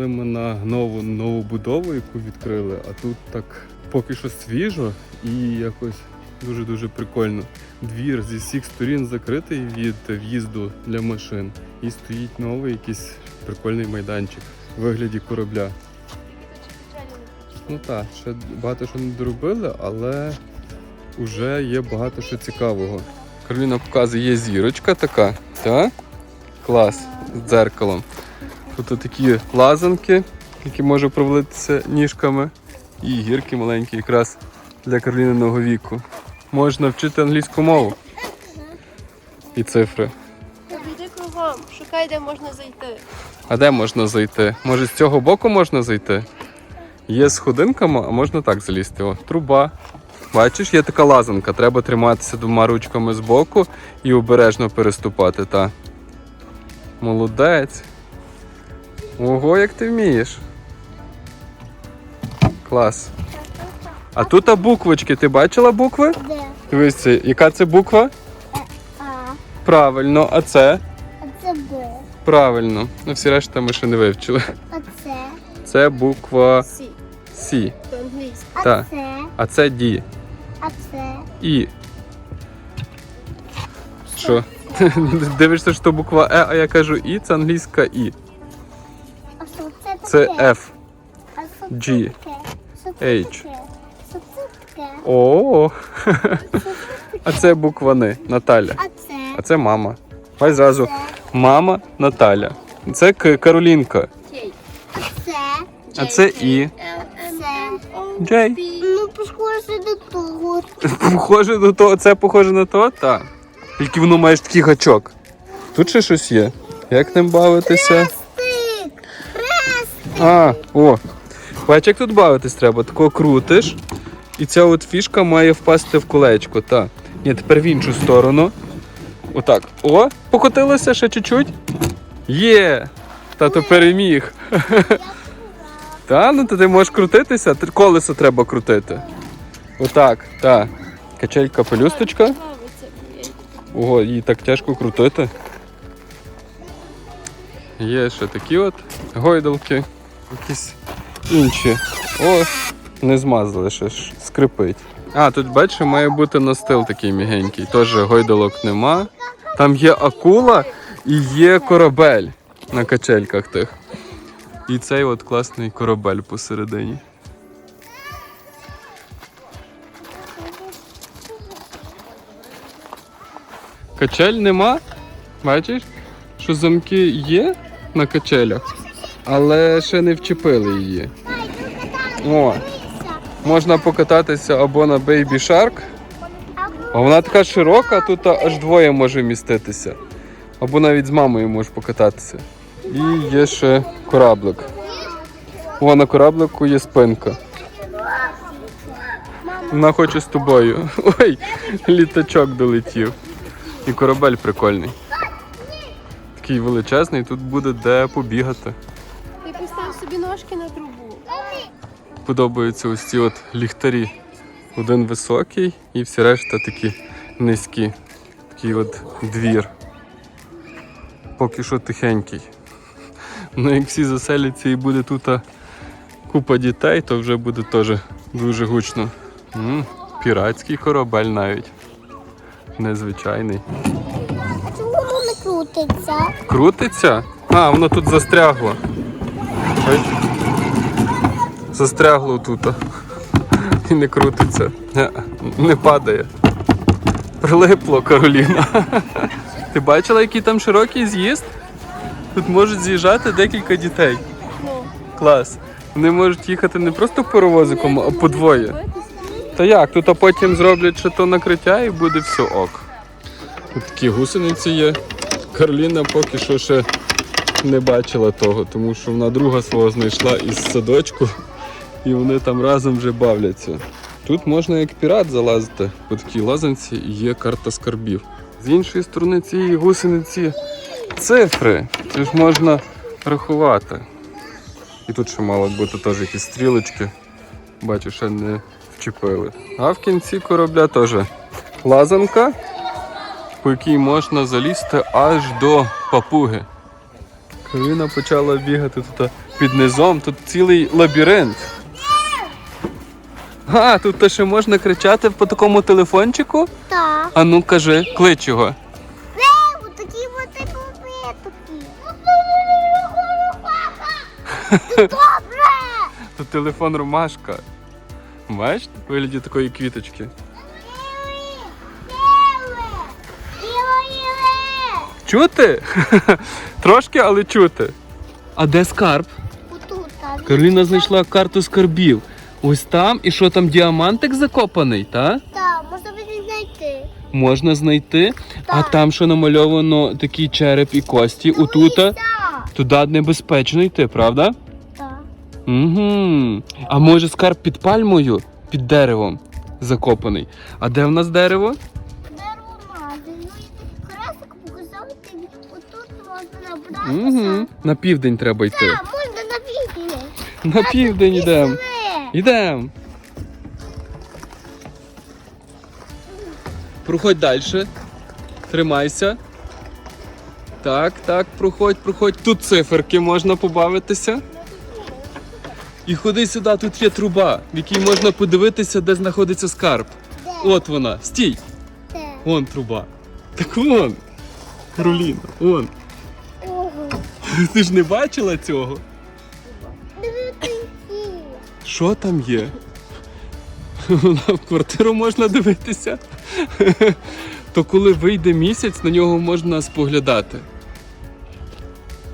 Прийшли ми на нову нову будову, яку відкрили, а тут так поки що свіжо і якось дуже-дуже прикольно. Двір зі всіх сторін закритий від в'їзду для машин. І стоїть новий якийсь прикольний майданчик у вигляді корабля. Ну так, ще багато що не доробили, але вже є багато що цікавого. Кароліна показує, є зірочка така, так? Клас з дзеркалом. Тут такі лазанки, які може провалитися ніжками, і гірки маленькі якраз для Кароліниного віку. Можна вчити англійську мову і цифри. Йди кругом, шукай, де можна зайти. А де можна зайти? Може з цього боку можна зайти? Є з ходинками, а можна так залізти. О, труба. Бачиш, є така лазанка. Треба триматися двома ручками з боку і обережно переступати. Та. Молодець. Ого, як ти вмієш. Клас. А тут а буквочки. Ти бачила букви? Де? Дивись, яка це буква? А, Правильно, а це? а це Б. Правильно. Ну, всі решта ми ще не вивчили. А це? Це буква Сі, Сі. А Так. це? А це Ді. А це? І. Що? Дивишся, що буква Е, а я кажу І, це англійська І. Це F. G. H. О. А це буква Н. Наталя. А це? Мама. Бачиш зразу. Мама Наталя. Це К- Каролінка. А це І. Джей. Ну, похоже до того. Похоже до того. Це похоже на то? Так. Тільки воно має такий гачок. Тут ще щось є. Як ним бавитися? А, о. Бач, як тут бавитись треба. Тако крутиш. І ця от фішка має впасти в колечко. Так. Ні, тепер в іншу сторону. Отак. О, покотилося ще чуть-чуть. Є! Тато переміг. Та, ну то ти можеш крутитися, колесо треба крутити. Отак, так. Качелька пелюсточка. Ого, її так тяжко крутити. Є ще такі от гойдалки, якісь інші. О, не змазали ще ж, скрипить. А, тут бачиш, має бути настил такий мігенький. Теж гойдалок нема. Там є акула і є корабель на качельках тих. І цей от класний корабель посередині. Качель нема. Бачиш, що замки є на качелях, але ще не вчепили її. О, можна покататися або на Baby Shark, а вона така широка, тут аж двоє може міститися. Або навіть з мамою можеш покататися. І є ще кораблик. О, на кораблику є спинка. Вона хоче з тобою. Ой, літачок долетів. І корабель прикольний. Такий величезний, тут буде де побігати. Ножки на трубу. Подобаються ось ці от ліхтарі. Один високий і всі решта такі низькі. Такий от двір. Поки що тихенький. Ну як всі заселяться і буде тут купа дітей, то вже буде теж дуже гучно. М, піратський корабель навіть. Незвичайний. Чому воно не крутиться? Крутиться? А, воно тут застрягло. Бач? Застрягло тут. І не крутиться. Не, не падає. Прилипло Кароліна. Ти бачила, який там широкий з'їзд? Тут можуть з'їжджати декілька дітей. Клас. Вони можуть їхати не просто паровозиком, а по двоє. Та як? Тут а потім зроблять ще то накриття і буде все ок. Тут такі гусениці є. Кароліна поки що ще не бачила того, тому що вона друга свого знайшла із садочку, і вони там разом вже бавляться. Тут можна як пірат залазити по такій лазанці є карта скарбів. З іншої сторони цієї гусениці цифри. Це ж можна рахувати. І тут ще мало бути теж якісь стрілочки. Бачу, ще не вчепили. А в кінці корабля теж лазанка, по якій можна залізти аж до папуги. Кароліна почала бігати тут під низом тут цілий лабіринт. А, тут то ще можна кричати по такому телефончику? Так. А ну кажи, клич його. Лево, такі вот такі такі. Добре. Тут телефон Ромашка. Бачиш, в вигляді такої квіточки. Чути? Трошки, але чути. А де скарб? Кароліна знайшла карту скарбів. Ось там, і що там діамантик закопаний, та? Так, можна буде знайти. Можна знайти. А там, що намальовано такий череп і кості, отута, Так. туди небезпечно йти, правда? Так. Угу. А може скарб під пальмою, під деревом закопаний. А де в нас дерево? Дерево мати. Ну і красик показав тобі. Отут можна набратися. Угу. На південь треба йти. Так, можна на південь. На південь йдемо. Йдемо. Проходь далі. Тримайся. Так, так, проходь, проходь. Тут циферки можна побавитися. І ходи сюди, тут є труба, в якій можна подивитися, де знаходиться скарб. От вона. Стій! Вон труба. Так вон. Кароліна, вон. Ти ж не бачила цього? Що там є? В квартиру можна дивитися. То коли вийде місяць, на нього можна споглядати.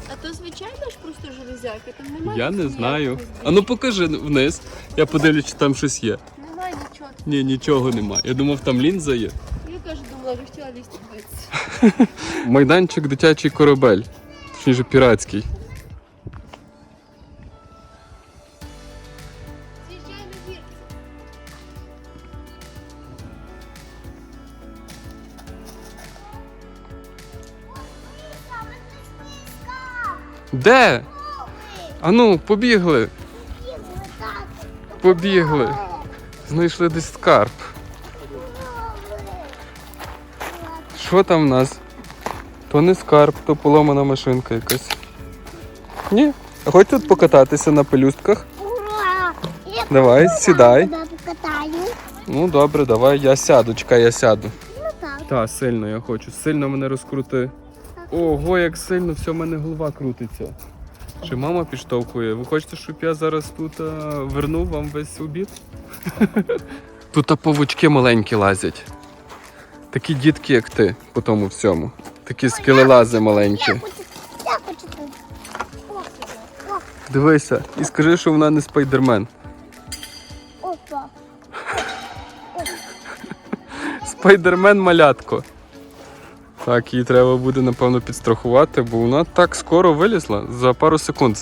А то звичайно ж просто железяки, там немає. Я не знаю. А ну покажи вниз. Я подивлюсь, чи там щось є. Немає нічого. Ні, нічого нема. Я думав, там лінза є. Я теж думала, вже хотіла лізти. Майданчик дитячий корабель. Точніше, піратський. Де? Ану, побігли. Побігли. Знайшли десь скарб. Що там в нас? То не скарб, то поломана машинка якась. Ні. Хоч тут покататися на пелюстках? Ура! Я Давай, сідай. тебе покатаю. Ну добре, давай, я сяду, чекай, я сяду. Ну так. Та, сильно я хочу. Сильно мене розкрути. Ого, як сильно, все, в мене голова крутиться. Чи мама підштовхує? Ви хочете, щоб я зараз тут а, вернув вам весь обід? Тут а, павучки маленькі лазять. Такі дітки, як ти, по тому всьому. Такі скелелази маленькі. Я хочу, я хочу тут. О, о, Дивися, і скажи, що вона не спайдермен. опа. Спайдермен малятко. Так, її треба буде, напевно, підстрахувати, бо вона так скоро вилізла. За пару секунд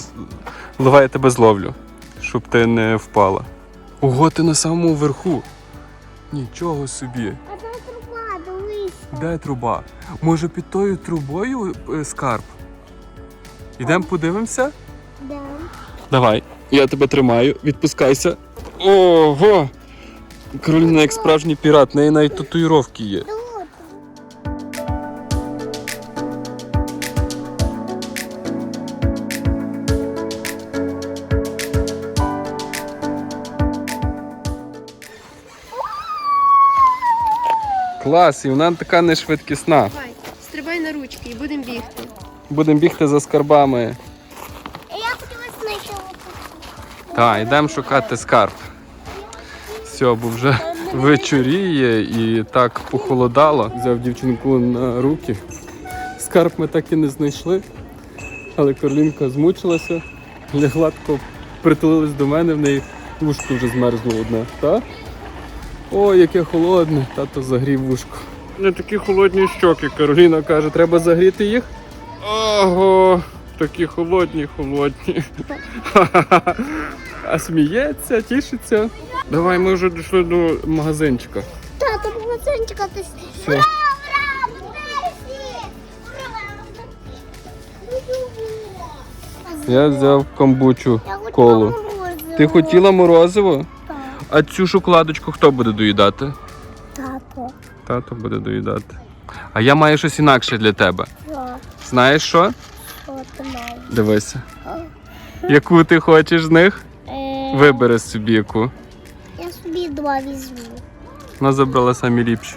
Давай я тебе зловлю, щоб ти не впала. Ого, ти на самому верху. Нічого собі. А там труба, дивись. Де труба? Може під тою трубою е, скарб? Ідемо подивимося? Да. Давай, я тебе тримаю, відпускайся. Ого! Кароліна як справжній пірат, в неї навіть татуїровки є. Клас, і вона така не швидкісна. Давай, стрибай на ручки і будемо бігти. Будемо бігти за скарбами. Я хотіла знайти отут. Так, йдемо шукати скарб. Все, бо вже вечоріє і так похолодало. Взяв дівчинку на руки. Скарб ми так і не знайшли. Але Карлінка змучилася, лягла тако, притулилась до мене, в неї вушко вже змерзло одне. Так? Ой, яке холодне, тато загрів вушко. Не такі холодні щоки. Кароліна каже, треба загріти їх. Ого, такі холодні, холодні. А сміється, тішиться. Давай, ми вже дійшли до магазинчика. Тато, магазинчика ти. Ура, ура, Ура! Я взяв камбучу колу. Ти хотіла морозиво? А цю шоколадочку хто буде доїдати? Тато. Тато буде доїдати. А я маю щось інакше для тебе. Що? Знаєш що? Що ти маєш? Дивися. Яку ти хочеш з них? Е, Вибери собі яку. Я собі два візьму. Вона забрала самі ліпші.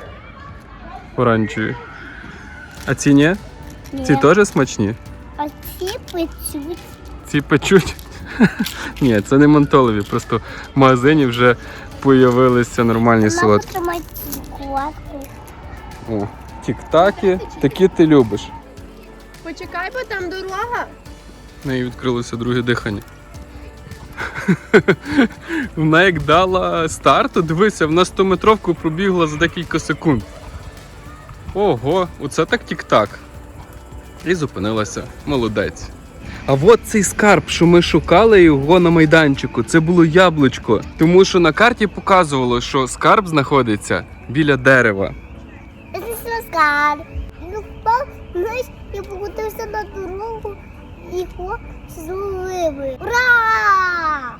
Оранжеві. А ці ні? Ці теж смачні? А ці печуть. Ці печуть. Ні, це не мантолові, просто в магазині вже появилися нормальні Мама солодкі. О, тік-таки, такі ти любиш. Почекай, бо там дорога. В неї відкрилося друге дихання. Вона як дала старту, дивися, вона 100-метровку пробігла за декілька секунд. Ого, оце так тік-так. І зупинилася. Молодець. А от цей скарб, що ми шукали його на майданчику, це було яблучко. Тому що на карті показувало, що скарб знаходиться біля дерева. Це скарб. Ну, впав, я покотився на дорогу і його зловили. Ура!